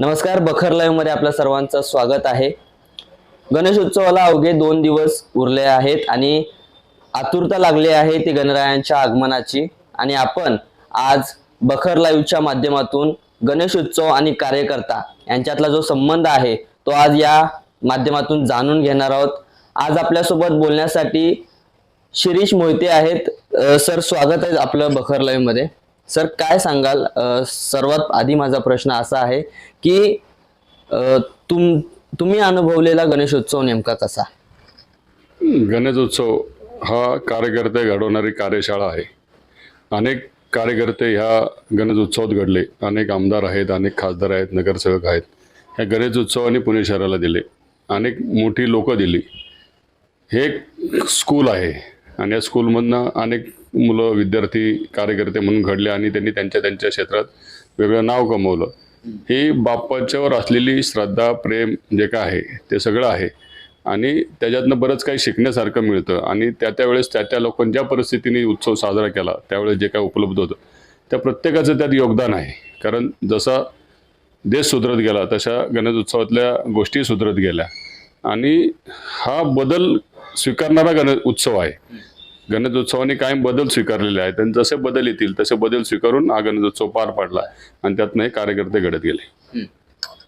नमस्कार बखर लाईव्हमध्ये आपल्या सर्वांचं स्वागत आहे. गणेशोत्सवाला अवघे दोन दिवस उरले आहेत आणि आतुरता लागली आहे ती गणरायांच्या आगमनाची. आणि आपण आज बखर लाईव्हच्या माध्यमातून गणेशोत्सव आणि कार्यकर्ता यांच्यातला जो संबंध आहे तो आज या माध्यमातून जाणून घेणार आहोत. आज आपल्यासोबत बोलण्यासाठी शिरीष मोहिते आहेत. सर स्वागत आहे आपलं बखर लाईव्हमध्ये सर काय सांगाल? सर्वात आधी माझा प्रश्न असा आहे की तुम तुम्ही अनुभवलेला गणेशोत्सव नेमका कसा? गणेशोत्सव हा कार्यकर्ते घडवणारी कार्यशाळा आहे. अनेक कार्यकर्ते ह्या गणेशोत्सवात घडले. अनेक आमदार आहेत अनेक खासदार आहेत नगरसेवक आहेत. ह्या गणेशोत्सवाने पुणे शहराला दिले. अनेक मोठी लोकं दिली. हे एक स्कूल आहे आणि या स्कूलमधनं अनेक मुलं विद्यार्थी कार्यकर्ते म्हणून घडले आणि त्यांनी त्यांच्या त्यांच्या क्षेत्रात वेगळं नाव कमवलं. ही बाप्पाच्यावर असलेली श्रद्धा प्रेम जे काय आहे ते सगळं आहे. आणि त्याच्यातनं बरंच काही शिकण्यासारखं मिळतं. आणि त्या त्यावेळेस त्या त्या लोकांनी ज्या परिस्थितीने उत्सव साजरा केला. त्यावेळेस जे काय उपलब्ध होतं त्या प्रत्येकाचं त्यात योगदान आहे. कारण जसा देश सुधरत गेला तशा गणेश उत्सवातल्या गोष्टी सुधरत गेल्या. आणि हा बदल स्वीकारणारा गणेश उत्सव आहे. गणेशोत्सवाने कायम बदल स्वीकारलेले आहेत. आणि जसे बदल येतील तसे बदल स्वीकारून हा गणेशोत्सव पार पाडला आणि त्यातनं हे कार्यकर्ते घडत गेले.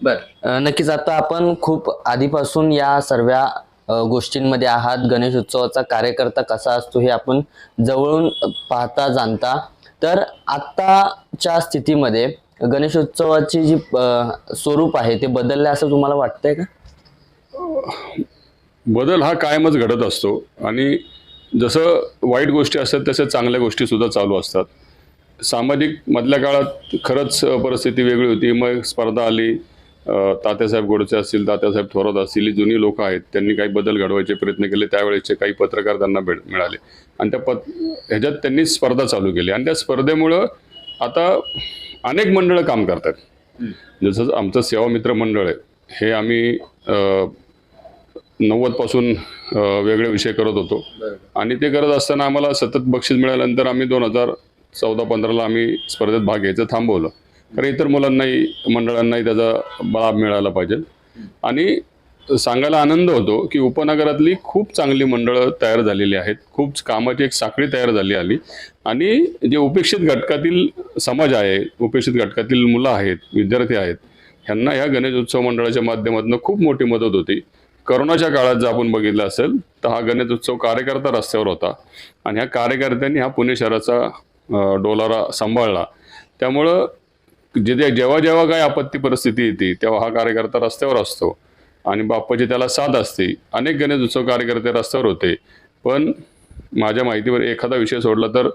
बर. नक्कीच आता आपण खूप आधीपासून या सर्व गोष्टींमध्ये आहात. गणेश उत्सवाचा कार्यकर्ता कसा असतो हे आपण जवळून पाहता जाणता. तर आत्ताच्या स्थितीमध्ये गणेशोत्सवाची जी स्वरूप आहे ते बदलले असं तुम्हाला वाटतंय का? बदल हा कायमच घडत असतो. आणि जसं वाईट गोष्टी असतात तसे चांगल्या गोष्टी सुद्धा चालू असतात. सामाजिक मधल्या काळात खरंच परिस्थिती वेगळी होती. मग स्पर्धा आली. तात्यासाहेब गोडसे असतील तात्यासाहेब थोरात असतील ही जुनी लोक आहेत. त्यांनी काही बदल घडवायचे प्रयत्न केले. त्यावेळेचे काही पत्रकार त्यांना भेट मिळाले. आणि त्या पत ह्याच्यात त्यांनी स्पर्धा चालू केली. आणि त्या स्पर्धेमुळं आता अनेक मंडळं काम करतात. जसं आमचं सेवा मित्र मंडळ आहे. हे आम्ही नव्वदपासून वेगळे विषय करत होतो. आणि ते करत असताना आम्हाला सतत बक्षीस मिळाल्यानंतर आम्ही दोन हजार चौदा पंधराला आम्ही स्पर्धेत भाग घ्यायचं थांबवलं. कारण इतर मुलांनाही मंडळांनाही त्याचा लाभ मिळाला पाहिजे. आणि सांगायला आनंद होतो की उपनगरातली खूप चांगली मंडळं तयार झालेली आहेत. खूप कामाची एक साखळी तयार झाली आली. आणि जे उपेक्षित घटकातील समाज आहे उपेक्षित घटकातील मुलं आहेत विद्यार्थी आहेत ह्यांना ह्या गणेशोत्सव मंडळाच्या माध्यमातून खूप मोठी मदत होती. करोनाच्या काळात जर आपण बघितलं असेल तर हा गणेशोत्सव कार्यकर्ता रस्त्यावर होता. आणि ह्या कार्यकर्त्यांनी हा पुणे शहराचा डोलारा सांभाळला. त्यामुळं जिथे जेव्हा जेव्हा काही आपत्ती परिस्थिती येते तेव्हा हा कार्यकर्ता रस्त्यावर असतो. आणि बाप्पाची त्याला साथ असते. अनेक गणेशोत्सव कार्यकर्ते रस्त्यावर होते. पण माझ्या माहितीवर एखादा विषय सोडला तर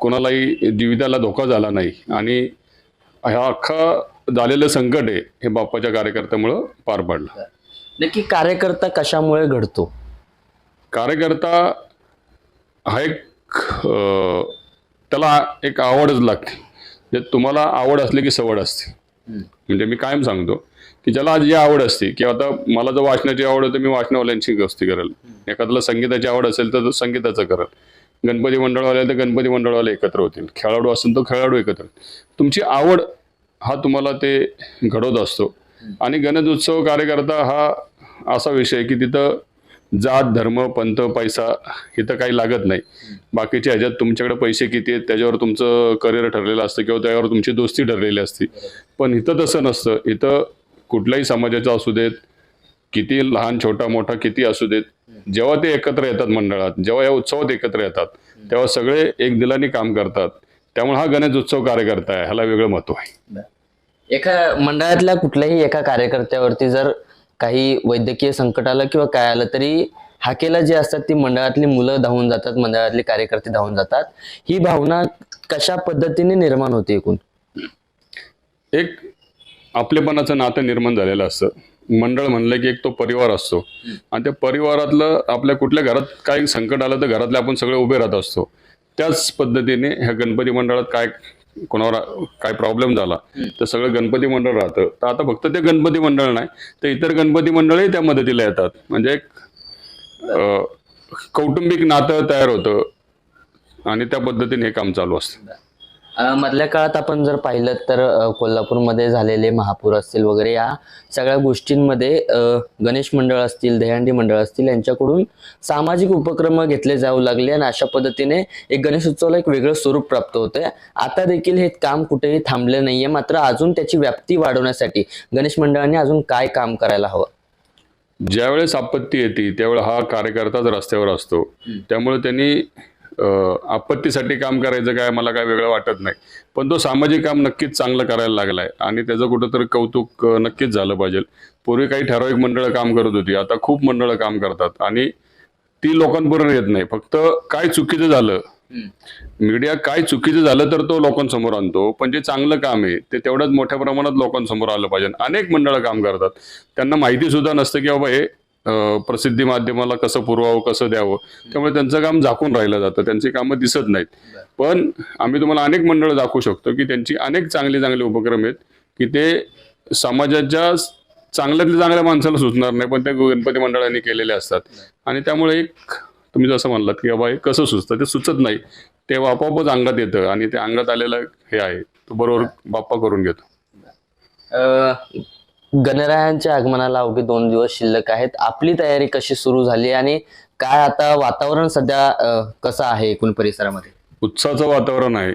कोणालाही जीविताला धोका झाला नाही. आणि हा अख्खा झालेलं संकट आहे हे बाप्पाच्या कार्यकर्त्यामुळं पार पडलं. नक्की कार्यकर्ता कशामुळे घडतो? कार्यकर्ता हा एक अं, त्याला एक आवडच लागते. म्हणजे तुम्हाला आवड असली की सवड असते. म्हणजे मी कायम सांगतो की ज्याला आज जी आवड असते की आता मला जर वाचनाची आवड आहे तर मी वाचनावाल्यांची गोष्टी करेल. एखाद्याला संगीताची आवड असेल तर तो संगीताचं करेल. गणपती मंडळवाले तर गणपती मंडळवाले एकत्र होतील. खेळाडू असेल तर खेळाडू एकत्र. तुमची आवड हा तुम्हाला ते घडवत असतो. आणि गणेशोत्सव कार्यकर्ता हा असा विषय की तिथं जात धर्म पंथ पैसा इथं काही लागत नाही. बाकीच्या ह्याच्यात तुमच्याकडे पैसे किती आहेत त्याच्यावर तुमचं करिअर ठरलेलं असतं किंवा त्यावर तुमची दोस्ती ठरलेली असते. पण इथं तसं नसतं. इथं कुठल्याही समाजाचं असू देत किती लहान छोटा मोठा किती असू देत जेव्हा ते एकत्र येतात मंडळात जेव्हा या उत्सवात एकत्र येतात तेव्हा सगळे एक दिलाने काम करतात. त्यामुळे हा गणेश उत्सव कार्यकर्ता आहे. ह्याला वेगळं महत्त्व आहे. एका मंडळातल्या कुठल्याही एका कार्यकर्त्यावरती जर काही वैद्यकीय संकट आलं किंवा काय आलं तरी हाकेला जे असतात ती मंडळातली मुलं धावून जातात मंडळातले कार्यकर्ते धावून जातात. ही भावना कशा पद्धतीने निर्माण होते एकूण? एक आपलेपणाचं नातं निर्माण झालेलं असतं. मंडळ म्हणलं की एक तो परिवार असतो. आणि त्या परिवारातलं आपल्या कुठल्या घरात काही संकट आलं तर घरातले आपण सगळे उभे राहत असतो. त्याच पद्धतीने ह्या गणपती मंडळात काय कोणावर काय प्रॉब्लेम झाला तर सगळं गणपती मंडळ राहतं. तर आता फक्त ते गणपती मंडळ नाही तर इतर गणपती मंडळही त्या मदतीला येतात. म्हणजे एक अं, कौटुंबिक नातं तयार होतं आणि त्या पद्धतीने हे काम चालू असतं. मधल्या काळात आपण जर पाहिलं तर कोल्हापूरमध्ये झालेले महापूर असतील वगैरे या सगळ्या गोष्टींमध्ये गणेश मंडळ असतील दहीहंडी मंडळ असतील यांच्याकडून सामाजिक उपक्रम घेतले जाऊ लागले आणि अशा पद्धतीने एक गणेश उत्सवाला एक वेगळं स्वरूप प्राप्त होतंय. आता देखील हे काम कुठेही थांबले नाहीये मात्र अजून त्याची व्याप्ती वाढवण्यासाठी गणेश मंडळाने अजून काय काम करायला हवं? ज्यावेळेस आपत्ती येते त्यावेळेस हा कार्यकर्ताच रस्त्यावर असतो त्यामुळे त्यांनी आपत्तीसाठी काम करायचं काय मला काय वेगळं वाटत नाही. पण तो सामाजिक काम नक्कीच चांगलं करायला लागलाय आणि त्याचं कुठंतरी कौतुक नक्कीच झालं पाहिजे. पूर्वी काही ठराविक मंडळं काम करत होती आता खूप मंडळं काम करतात आणि ती लोकांपर्यंत येत नाही. फक्त काय चुकीचं झालं मीडिया काय चुकीचं झालं तर तो लोकांसमोर आणतो. पण जे चांगलं काम आहे ते तेवढंच मोठ्या प्रमाणात लोकांसमोर आलं पाहिजे. अनेक मंडळं काम करतात. त्यांना माहिती सुद्धा नसतं की बाबा हे प्रसिद्धी माध्यमाला कसं पुरवावं कसं द्यावं त्यामुळे त्यांचं काम झाकून राहिलं जातं. त्यांची कामं दिसत नाहीत. पण आम्ही तुम्हाला अनेक मंडळं दाखवू शकतो की त्यांची अनेक चांगले चांगले उपक्रम आहेत की ते समाजाच्या चांगल्यातल्या चांगल्या माणसाला सुचणार नाही पण त्या गणपती मंडळांनी केलेले असतात. आणि त्यामुळे एक तुम्ही जसं म्हणलात की बाबा हे कसं सुचतं ते सुचत नाही. ते आपोआपच अंगात येतं आणि ते अंगात आलेलं हे आहे. तो बरोबर बाप्पा करून घेतो. गणरायांच्या आगमनाला अवघे दोन दिवस शिल्लक आहेत. आपली तयारी कशी सुरू झाली आणि काय आता वातावरण सध्या कसं आहे एकूण परिसरामध्ये? उत्साहाचं वातावरण आहे.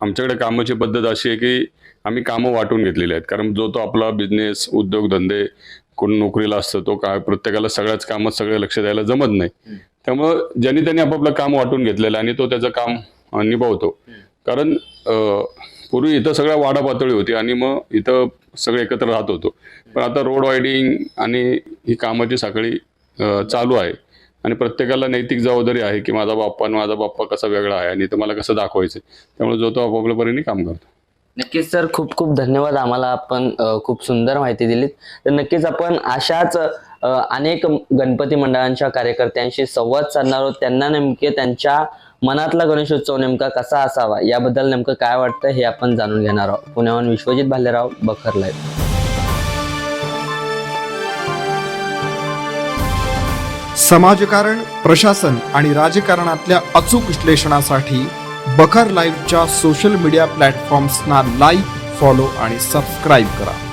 आमच्याकडे कामाची पद्धत अशी आहे की आम्ही कामं वाटून घेतलेली आहेत. कारण जो तो आपला बिझनेस उद्योगधंदे कोण नोकरीला असतं तो काय प्रत्येकाला सगळ्याच कामात सगळं लक्ष द्यायला जमत नाही. त्यामुळं ज्यांनी त्यांनी आपापलं काम वाटून घेतलेलं आहे आणि तो त्याचं काम निभावतो. कारण पूर्वी इथं सगळ्या वाडा पातळी होती आणि मग इथं सगळे एकत्र राहत होतो. पण आता रोड वायडिंग आणि ही कामाची साखळी चालू आहे. आणि प्रत्येकाला नैतिक जबाबदारी आहे की माझा बाप्पा आणि माझा बाप्पा कसा वेगळा आहे आणि इथं मला कसं दाखवायचं त्यामुळे जो तो आपापल्या परीने काम करतो. नक्कीच सर. खूप खूप धन्यवाद आम्हाला आपण खूप सुंदर माहिती दिलीत. तर नक्कीच आपण अशाच अनेक गणपती मंडळांच्या कार्यकर्त्यांशी संवाद साधणार आहोत. त्यांना नेमके त्यांच्या मनातला गणेशोत्सव नेमका कसा असावा? याबद्दल नेमकं काय वाटतं हे आपण जाणून घेणार आहोत. पुण्याहून विश्वजित भालेराव बखर लाईव्ह. समाजकारण प्रशासन आणि राजकारणातल्या अचूक विश्लेषणासाठी बखर लाईव्हच्या सोशल मीडिया प्लॅटफॉर्म्सना लाईक फॉलो आणि सबस्क्राईब करा.